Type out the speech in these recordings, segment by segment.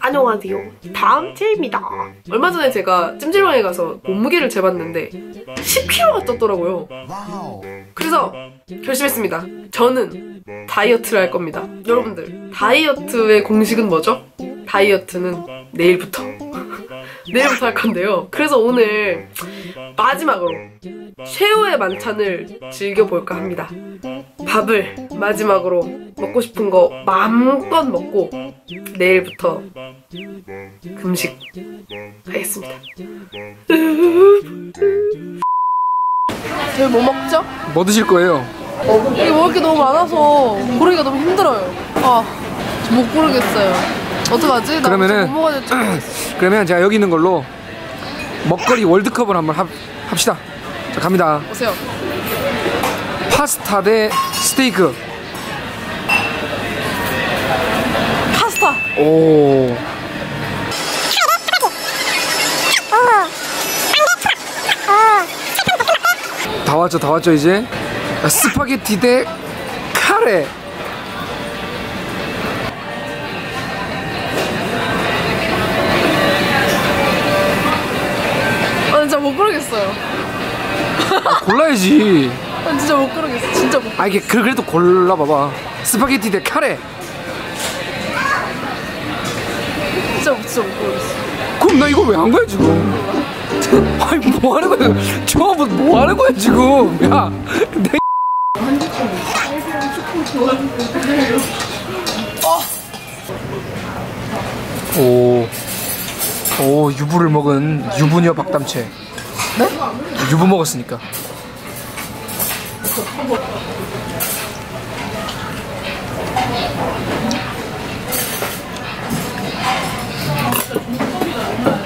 안녕하세요. 다음체입니다. 얼마 전에 제가 찜질방에 가서 몸무게를 재봤는데 10kg가 떴더라고요. 그래서 결심했습니다. 저는 다이어트를 할 겁니다. 여러분들, 다이어트의 공식은 뭐죠? 다이어트는 내일부터. 내일부터 할 건데요. 그래서 오늘 마지막으로 최후의 만찬을 즐겨볼까 합니다. 밥을 마지막으로 먹고 싶은 거 마음껏 먹고 내일부터 금식 하겠습니다. 저희 뭐 먹죠? 뭐 드실 거예요? 이게 먹을 게 너무 많아서 고르기가 너무 힘들어요. 아, 저못 고르겠어요. 어떡하지? 나 그러면은- 뭐 먹어야 될지. 그러면 제가 여기 있는 걸로 먹거리 월드컵을 한번 합, 합시다. 자, 갑니다. 보세요. 파스타 대 스테이크. 파스타! 오. 다 왔죠, 다 왔죠, 이제. 자, 스파게티 대 카레. 진짜 못 고르겠어요. 골라야지. 아, 진짜 못 고르겠어. 진짜 못. 아, 이게 그- 그래도 골라봐봐. 스파게티 대 카레. 진짜, 진짜 못 고르겠어. 그럼 나 이거 왜 한 거야 지금? 아니 뭐 하는 거야? 처음부터 뭐 하는 거야 지금? 야, 내 오, 오 유부를 먹은 유부녀 박담채. 네? 유부 먹었으니까.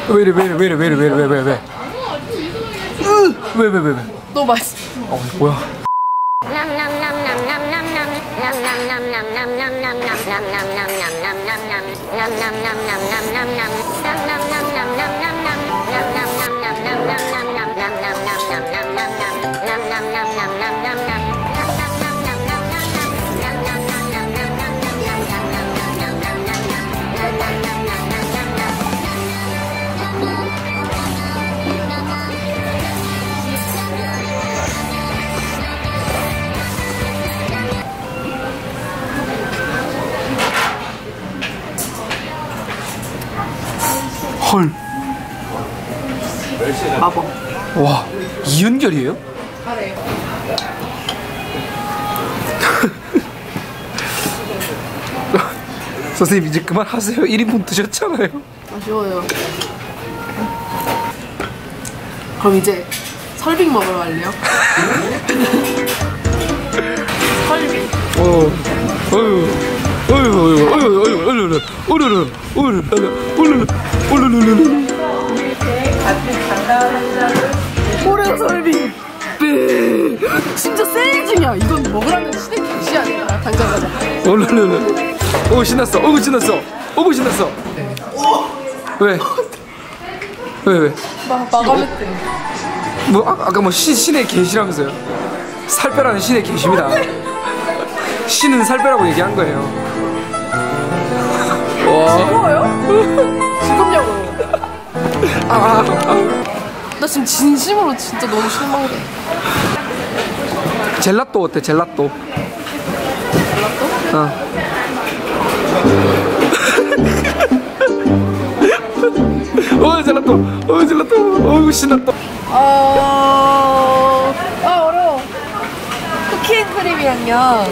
왜 이래 왜 이래 왜 이래 왜 이래 왜 이래 왜왜 왜? 왜왜왜 왜? 너무 맛있 nam nam nam nam 헐. 마법. 와 이은결이에요? 선생님 이제 그만하세요 1인분 드셨잖아요 아쉬워요. 그럼 이제 설빙 먹으러 갈래요? 설빙. 어, 어휴, 호랭 설빙 삐 진짜 세일 중이야 이건 먹으라면 시대 개시 아니야 당장 가자 오르르르 오 신났어 오구 신났어 오구 신났어 왜? 왜 왜? 마감했대 뭐 아, 아까 뭐 시, 신의 계시라면서요 살 빼라는 신의 계십니다 신은 살 빼라고 얘기한 거예요 나 지금 진심으로 진짜 너무 실망돼. 젤라또 어때? 젤라또. 어. 어 젤라또, 어 젤라또, 어우 신났다. 어... 아 어려워. 쿠키앤크림이랑요.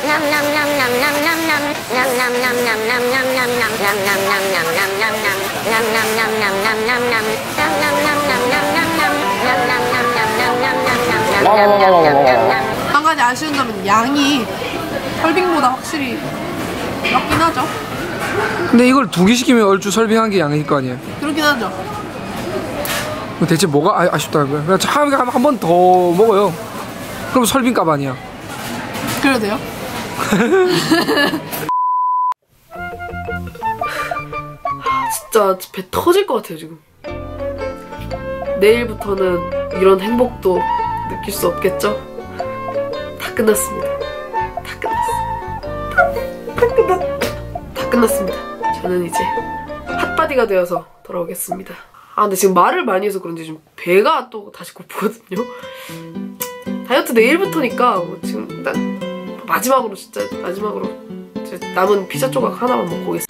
한 가지 아쉬운 점은 양이 설빙보다 확실히 적긴 하죠. 근데 이걸 두 개 시키면 얼추 설빙한 게 양일 거 아니에요? 그렇긴 하죠. 대체 뭐가 아, 아쉽다는 거야? 그냥 한 번 더 먹어요. 그럼 설빙값 아니야? 그래도 돼요? 진짜 배 터질 것 같아요 지금. 내일부터는 이런 행복도 느낄 수 없겠죠? 다 끝났습니다. 다 끝났어. 다, 다 끝났. 다 끝났습니다. 저는 이제 핫 파디가 되어서 돌아오겠습니다. 아 근데 지금 말을 많이 해서 그런지 지금 배가 또 다시 고프거든요. 다이어트 내일부터니까 뭐 지금 일단 마지막으로 진짜 마지막으로 남은 피자 조각 하나만 먹고 오겠습니다.